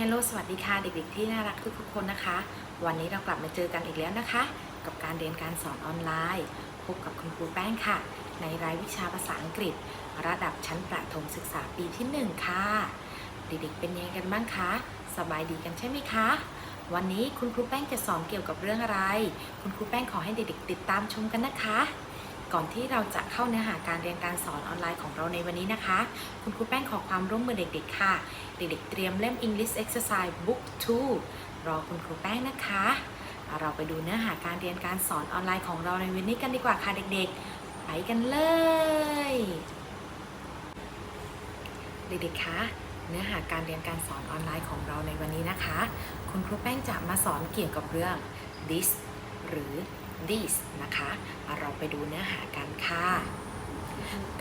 ฮลโลสวัสดีค่ะเด็กๆที่น่ารักทุกๆคนนะคะ วันนี้เรากลับมาเจอกันอีกแล้วนะคะ กับการเรียนการสอนออนไลน์พบกับคุณครูแป้งค่ะ ในรายวิชาภาษาอังกฤษ ระดับชั้นประถมศึกษาปีที่ 1 ค่ะ เด็กๆเป็นยังไงกันบ้างคะสบายดีกันใช่ไหมคะ วันนี้คุณครูแป้งจะสอนเกี่ยวกับเรื่องอะไร คุณครูแป้งขอให้เด็กๆติดตามชมกันนะคะ ก่อนที่เราจะเข้าเนื้อหาการเรียนการสอนออนไลน์ของเราในวันนี้นะคะ คุณครูแป้งขอความร่วมมือเด็กๆค่ะ เด็กๆเตรียมเล่ม English Exercise Book 2 รอคุณครูแป้งนะคะ เราไปดูเนื้อหาการเรียนการสอนออนไลน์ของเราในวันนี้กันดีกว่าค่ะเด็กๆ ไปกันเลย เด็กๆคะเนื้อหาการเรียนการสอนออนไลน์ของเราในวันนี้นะคะ คุณครูแป้งจะมาสอนเกี่ยวกับเรื่อง this หรือ this นะคะเราไปดูเนื้อหากันค่ะ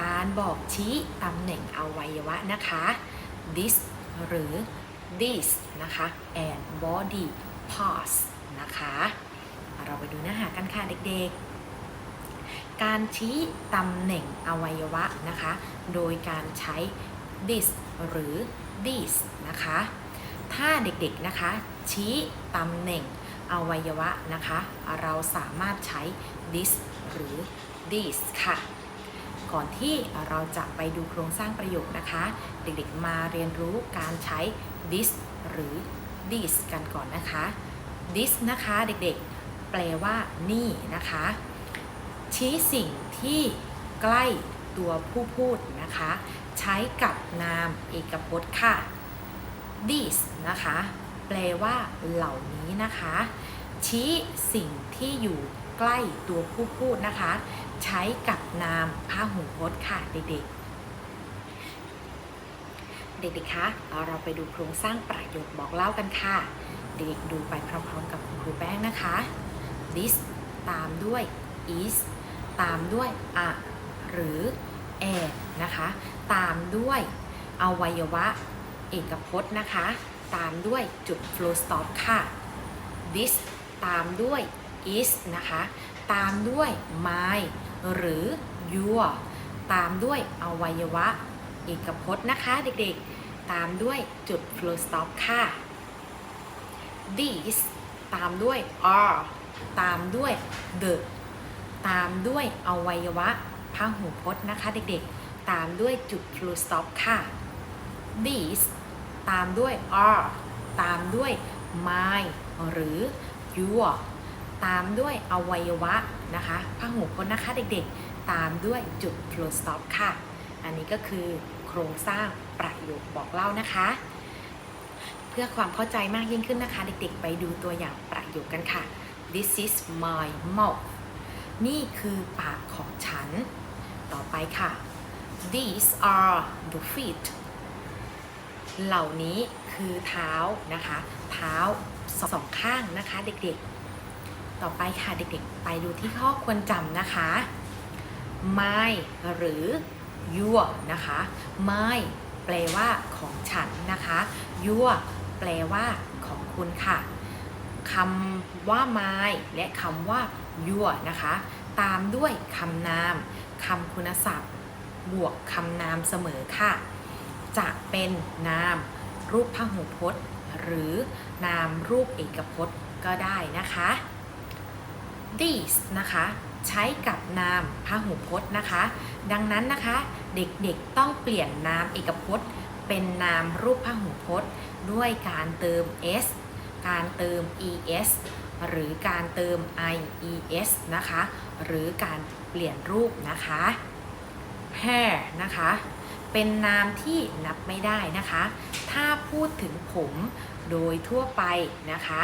การบอกชี้ตำแหน่งอวัยวะนะคะ this หรือ this นะคะ and body parts นะคะ เราไปดูเนื้อหากันค่ะเด็กๆ การชี้ตำแหน่งอวัยวะนะคะ โดยการใช้ this หรือ this นะคะ ถ้าเด็กๆนะคะ ชี้ตำแหน่ง อวัยวะนะคะ เราสามารถใช้ this หรือ this ค่ะ ก่อนที่เราจะไปดูโครงสร้างประโยคนะคะ เด็กๆมาเรียนรู้การใช้ this หรือ this กันก่อนนะคะ this นะคะเด็กๆ แปลว่านี่นะคะ ชี้สิ่งที่ใกล้ตัวผู้พูดนะคะ ใช้กับนามเอกพจน์ค่ะ this นะคะ แปลว่า เหล่านี้นะคะ ชี้สิ่งที่อยู่ใกล้ตัวผู้พูดนะคะ ใช้กับนามพหูพจน์ค่ะเด็กๆ เด็กๆคะเราไปดูโครงสร้างประโยคบอกเล่ากันค่ะ เด็กๆดูไปพร้อมๆกับครูแป้งนะคะ this ตามด้วย is ตามด้วย a หรือ a นะคะ ตามด้วยอวัยวะ เอกพจน์นะคะ ตามด้วยจุด full stop ค่ะ this ตามด้วย is นะคะ ตามด้วย my หรือ your ตามด้วยอวัยวะเอกพจน์นะคะเด็กๆ ตามด้วยจุด full stop ค่ะ these ตามด้วย are ตามด้วย the ตามด้วยอวัยวะพหูพจน์นะคะเด็กๆ ตามด้วยจุด full stop ค่ะ these ตามด้วย are ตามด้วย my หรือ your ตามด้วยอวัยวะนะคะพหูพจน์นะคะเด็กๆ ตามด้วยจุด full stop ค่ะ อันนี้ก็คือโครงสร้างประโยคบอกเล่านะคะ เพื่อความเข้าใจมากยิ่งขึ้นนะคะ เด็กๆ ไปดูตัวอย่างประโยคกันค่ะ This is my mouth นี่คือปากของฉัน ต่อไปค่ะ These are the feet เหล่านี้คือเท้านะคะ เท้าสองข้างนะคะเด็กๆ ต่อไปค่ะเด็กๆ ไปดูที่ข้อควรจำนะคะ my หรือ your นะคะ my แปลว่าของฉันนะคะ your แปลว่าของคุณค่ะคำว่า my และคำว่า your นะคะ ตามด้วยคำนามคำคุณศัพท์ บวกคำนามเสมอค่ะ จะเป็นนามรูปพหูพจน์ หรือนามรูปเอกพจน์ก็ได้นะคะ these นะคะ ใช้กับนามพหูพจน์นะคะ ดังนั้นนะคะ เด็กๆต้องเปลี่ยนนามเอกพจน์ เป็นนามรูปพหูพจน์ ด้วยการเติม s การเติม es หรือการเติม ies นะคะ หรือการเปลี่ยนรูปนะคะ hair นะคะ เป็นนามที่นับไม่ได้นะคะ ถ้าพูดถึงผมโดยทั่วไปนะคะ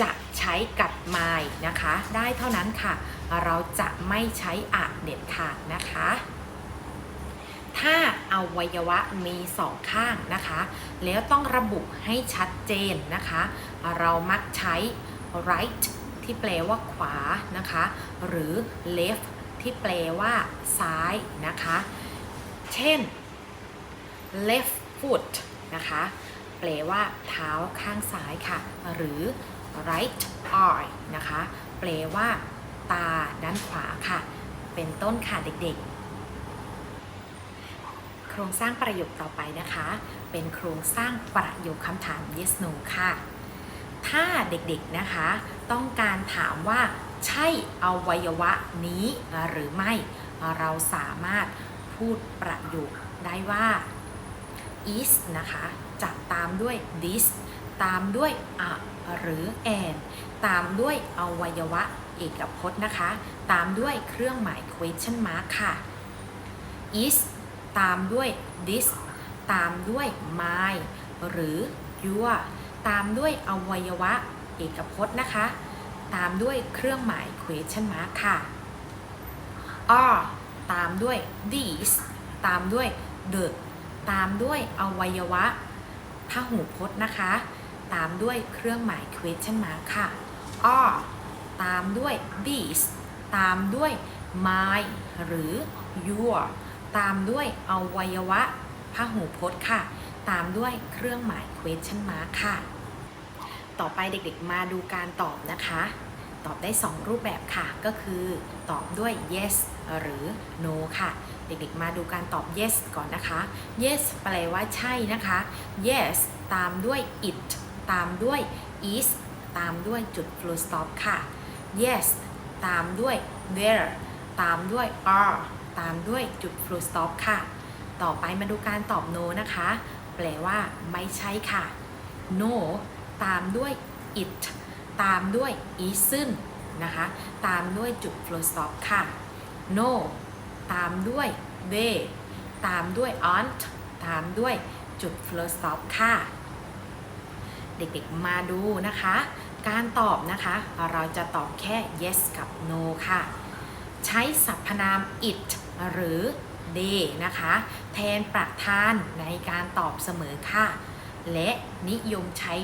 จะใช้กับ my นะคะ ได้เท่านั้นค่ะ เราจะไม่ใช้อะเด็ดขาดนะคะ ถ้าอวัยวะมีสองข้างนะคะ แล้วต้องระบุให้ชัดเจนนะคะ เรามักใช้ right ที่แปลว่าขวานะคะ หรือ left ที่แปลว่าซ้ายนะคะ เช่น left foot นะคะ แปลว่าเท้าข้างซ้ายค่ะ หรือ right eye นะคะ แปลว่า ตาด้านขวาค่ะ เป็นต้นค่ะเด็กๆ โครงสร้างประโยคต่อไปนะคะ เป็นโครงสร้างประโยคคำถาม yes no ค่ะ ถ้าเด็กๆนะคะ ต้องการถามว่าใช่อวัยวะนี้หรือไม่ เราสามารถ พูดประโยคได้ว่า is นะคะจะตามด้วย this ตามด้วย a หรือ and ตามด้วยอวัยวะเอกพจน์นะคะ ตามด้วยเครื่องหมาย question mark ค่ะ is ตามด้วย this ตามด้วย my หรือ your ตามด้วยอวัยวะเอกพจน์นะคะ ตามด้วยเครื่องหมาย question mark ค่ะ are ตามด้วย these ตามด้วย the ตามด้วยอวัยวะพหูพจน์นะคะ ตามด้วยเครื่องหมาย question mark ค่ะ are ตามด้วย these ตามด้วย my หรือ your ตามด้วยอวัยวะพหูพจน์ค่ะ ตามด้วยเครื่องหมาย question mark ค่ะ ต่อไปเด็กๆมาดูการตอบนะคะ ตอบได้ 2 รูปแบบค่ะ ก็คือตอบด้วย yes หรือ no ค่ะ เด็กๆ มาดูการตอบ yes ก่อนนะคะ yes แปลว่าใช่นะคะ yes ตามด้วย it ตามด้วย is ตามด้วยจุด full stop ค่ะ yes ตามด้วย there ตามด้วย are ตามด้วยจุด full stop ค่ะ ต่อไปมาดูการตอบ no นะคะ แปลว่าไม่ใช่ค่ะ no ตามด้วย it ตามด้วย isn't นะคะ ตามด้วยจุด full stop ค่ะ no ตามด้วย they ตามด้วย aren't ตามด้วยจุด full stop ค่ะ เด็กๆมาดูนะคะ การตอบนะคะ เราจะตอบแค่ yes กับ no ค่ะ ใช้สรรพนาม it หรือ they นะคะ แทนประธานในการตอบเสมอค่ะ และนิยมใช้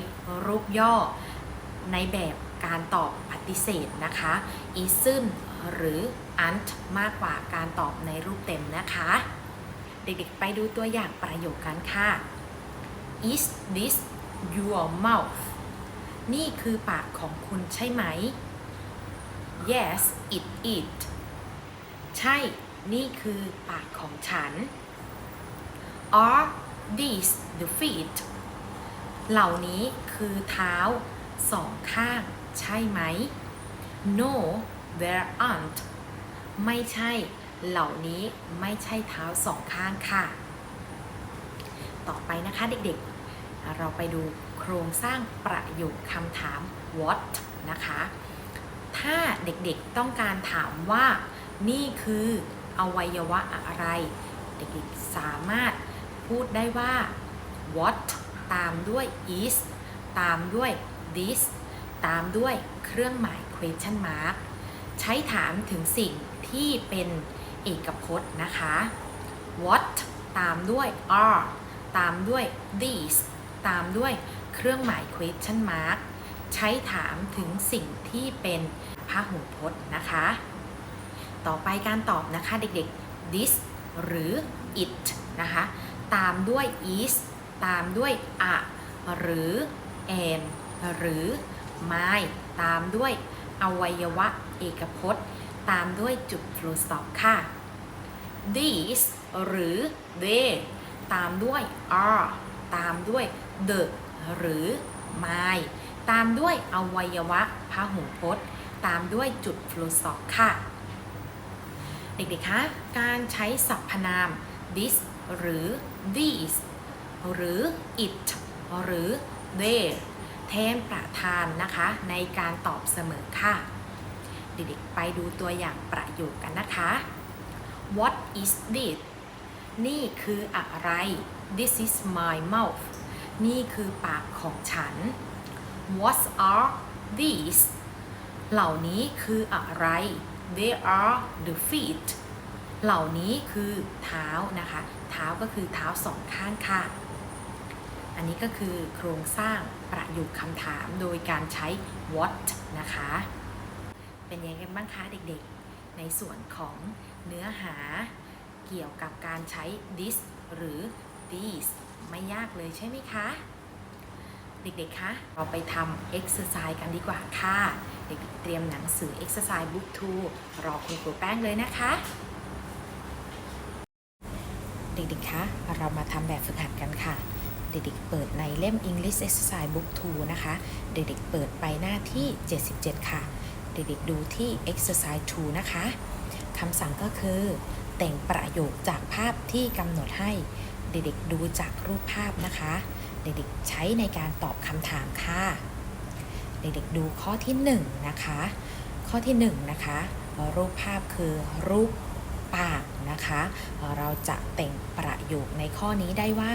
รูปย่อในแบบการตอบปฏิเสธนะคะ isn't หรือ aren't มากกว่าการตอบในรูปเต็มนะคะ เด็กๆ ไปดูตัวอย่างประโยคกันค่ะ is this your mouth นี่คือปากของคุณใช่ไหม yes it is ใช่ นี่คือปากของฉัน are these the feet เหล่านี้คือเท้าสองข้างใช่ไหม no there aren't ไม่ใช่เหล่านี้ไม่ใช่เท้าสองข้างค่ะ ต่อไปนะคะเด็กๆ เราไปดูโครงสร้างประโยคคำถาม what นะคะ ถ้าเด็กๆต้องการถามว่านี่คืออวัยวะอะไร เด็กๆสามารถพูดได้ว่า what ตามด้วย is ตามด้วย this ตามด้วยเครื่องหมาย question mark ใช้ถามถึงสิ่งที่เป็นเอกพจน์นะคะ what ตามด้วย are ตามด้วย these ตามด้วยเครื่องหมาย question mark ใช้ถามถึงสิ่งที่เป็นพหูพจน์นะคะ ต่อไปการตอบนะคะเด็กๆ this หรือ it นะคะ ตามด้วย is ตามด้วย a หรือ and หรือ my ตามด้วยอวัยวะ เอกพจน์ ตามด้วยจุด full stop ค่ะ these หรือ they ตามด้วย are ตามด้วย the หรือ my ตามด้วยอวัยวะพหูพจน์ ตามด้วยจุด full stop ค่ะ เด็กๆ คะ การใช้สรรพนาม this หรือ these หรือ it หรือ they แทนประธานนะคะในการตอบเสมอค่ะ เด็กๆ ไปดูตัวอย่างประโยคกันนะคะ What is this นี่คืออะไร This is my mouth นี่คือปากของฉัน What are these เหล่านี้คืออะไร They are the feet เหล่านี้คือเท้านะคะ เท้าก็คือเท้าสองข้างค่ะ อันนี้ก็คือโครงสร้างประโยคคำถามโดยการใช้ what นะคะ เป็นยังไงกันบ้างคะเด็กๆ ในส่วนของเนื้อหาเกี่ยวกับการใช้ this หรือ these ไม่ยากเลยใช่ไหมคะ เด็กๆ คะ เราไปทำ exercise กันดีกว่าค่ะ เด็กๆ เตรียมหนังสือ exercise book 2 รอคุณครูแป้งเลยนะคะ เด็กๆ คะ เรามาทำแบบฝึกหัดกันค่ะเด็กๆ เปิดในเล่ม English Exercise Book 2 นะคะ เด็กๆ เปิดไปหน้าที่ 77 ค่ะ เด็กๆดูที่ Exercise 2 นะคะคำสั่งก็คือ แต่งประโยคจากภาพที่กำหนดให้เด็กๆดูจากรูปภาพนะคะ เด็กๆใช้ในการตอบคำถามค่ะ เด็กๆดูข้อที่ 1 นะคะ ข้อที่ 1 นะคะ รูปภาพคือรูปปากนะคะ เราจะแต่งประโยคในข้อนี้ได้ว่า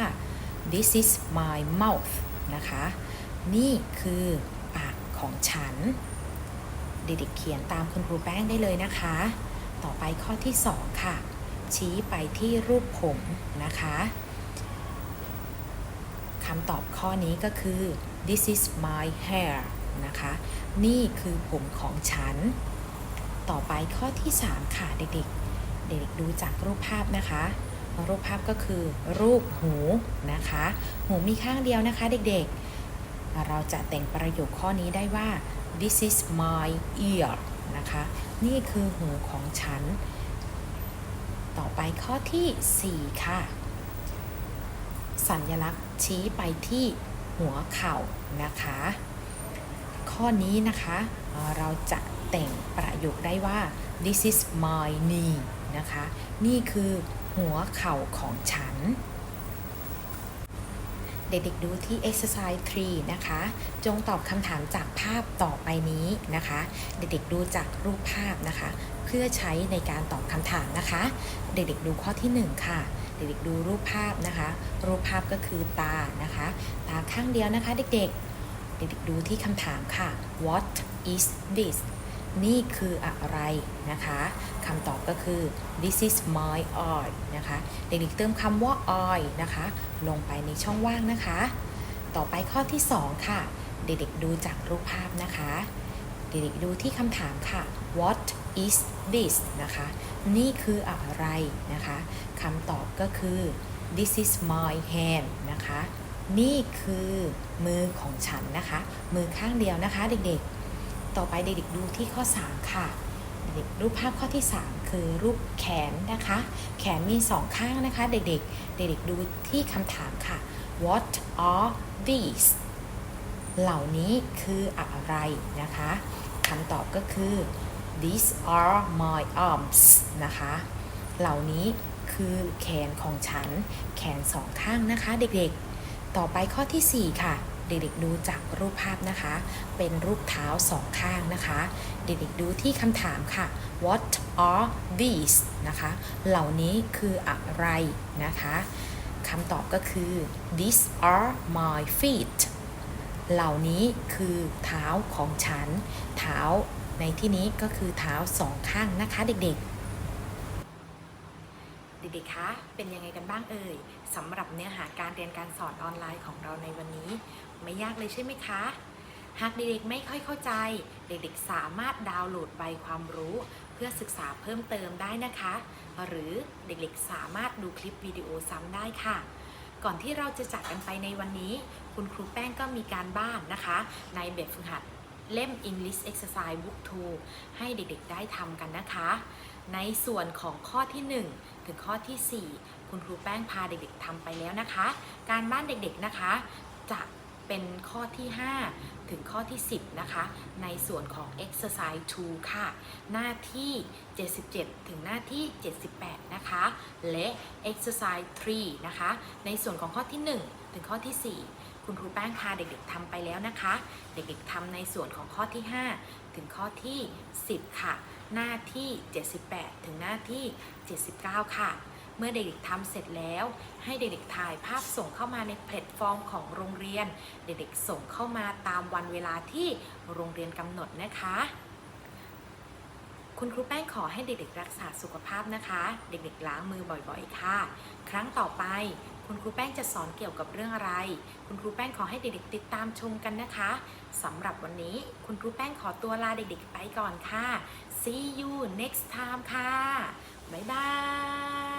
this is my mouth นะคะ นี่คือปากของฉัน เด็กๆเขียนตามคุณครูแป้งได้เลยนะคะ ต่อไปข้อที่ 2 ค่ะ ชี้ไปที่รูปผมนะคะคำตอบข้อนี้ก็คือ this is my hair นะคะ นี่คือผมของฉัน ต่อไปข้อที่ 3 ค่ะเด็กๆ เด็กๆดูจากรูปภาพนะคะรูปภาพก็คือรูปหูนะคะ หูมีข้างเดียวนะคะเด็กๆ เราจะแต่งประโยคข้อนี้ได้ว่า this is my ear นะคะ นี่คือหูของฉัน ต่อไปข้อที่ 4 ค่ะ สัญลักษณ์ชี้ไปที่หัวเข่านะคะ ข้อนี้นะคะเอ่อเราจะแต่งประโยคได้ว่า this is my knee นะคะ นี่คือหัวเข่าของฉัน เด็กๆดูที่ exercise 3 นะคะ จงตอบคำถามจากภาพต่อไปนี้นะคะ เด็กๆดูจากรูปภาพนะคะ เพื่อใช้ในการตอบคำถามนะคะ เด็กๆดูข้อที่ 1 ค่ะ เด็กๆดูรูปภาพนะคะ รูปภาพก็คือตานะคะ ตาข้างเดียวนะคะ เด็กๆ เด็กๆดูที่คำถามค่ะ what is this นี่คืออะไรนะคะคำตอบก็คือ this is my eye นะคะ เด็กๆเติมคำว่า eye นะคะ ลงไปในช่องว่างนะคะ ต่อไปข้อที่ 2 ค่ะ เด็กๆดูจากรูปภาพนะคะ เด็กๆดูที่คำถามค่ะ what is this นะคะ นี่คืออะไรนะคะคำตอบก็คือ this is my hand นะคะ นี่คือมือของฉันนะคะ มือข้างเดียวนะคะเด็กๆ ต่อไปเด็กๆดูที่ข้อ 3 ค่ะ เด็กรูปภาพข้อที่ 3 คือรูปแขนนะคะ แขนมีสองข้างนะคะ เด็กๆ เด็กๆดูที่คำถามค่ะ what are these เหล่านี้คืออะไรนะคะคำตอบก็คือ these are my arms นะคะ เหล่านี้คือแขนของฉัน แขนสองข้างนะคะ เด็กๆ ต่อไปข้อทีสี่4 ค่ะ เด็กๆดูจากรูปภาพนะคะ เป็นรูปเท้าสองข้างนะคะ เด็กๆดูที่คำถามค่ะ what are these นะคะ เหล่านี้คืออะไรนะคะคำตอบก็คือ these are my feet เหล่านี้คือเท้าของฉัน เท้าในที่นี้ก็คือเท้าสองข้างนะคะเด็กๆ เด็กๆ คะ เป็นยังไงกันบ้างเอ่ยสำหรับเนื้อหาการเรียนการสอนออนไลน์ของเราในวันนี้ ไม่ยากเลยใช่ไหมคะ หากเด็กๆ ไม่ค่อยเข้าใจ เด็กๆ สามารถดาวน์โหลดใบความรู้ เพื่อศึกษาเพิ่มเติมได้นะคะ หรือเด็กๆ สามารถดูคลิปวิดีโอซ้ำได้ค่ะ ก่อนที่เราจะจากกันไปในวันนี้ คุณครูแป้งก็มีการบ้านนะคะ ในแบบฝึกหัดเล่ม English Exercise Book 2 ให้เด็กๆ ได้ทำกันนะคะ ในส่วนของข้อที่ 1 ถึงข้อที่ 4 คุณครูแป้งพาเด็กๆทำไปแล้วนะคะ การบ้านเด็กๆนะคะ จะเป็นข้อที่ 5 ถึงข้อที่ 10 นะคะ ในส่วนของ exercise 2 ค่ะ หน้าที่ 77 ถึงหน้าที่ 78 นะคะ และ exercise 3 นะคะ ในส่วนของข้อที่ 1 ถึงข้อที่ 4 คุณครูแป้งพาเด็กๆทำไปแล้วนะคะ เด็กๆทำในส่วนของข้อที่ 5 ถึงข้อที่ 10 ค่ะ หน้าที่ 78 ถึงหน้าที่ 79 ค่ะ เมื่อเด็กๆทำเสร็จแล้ว ให้เด็กๆถ่ายภาพส่งเข้ามาในแพลตฟอร์มของโรงเรียน เด็กๆส่งเข้ามาตามวันเวลาที่โรงเรียนกำหนดนะคะ คุณครูแป้งขอให้เด็กๆรักษาสุขภาพนะคะ เด็กๆล้างมือบ่อยๆค่ะ ครั้งต่อไป คุณครูแป้งจะสอนเกี่ยวกับเรื่องอะไร คุณครูแป้งขอให้เด็กๆ ติดตามชมกันนะคะสำหรับวันนี้คุณครูแป้งขอตัวลาเด็กๆ ไปก่อนค่ะ see you next time ค่ะ บ๊ายบาย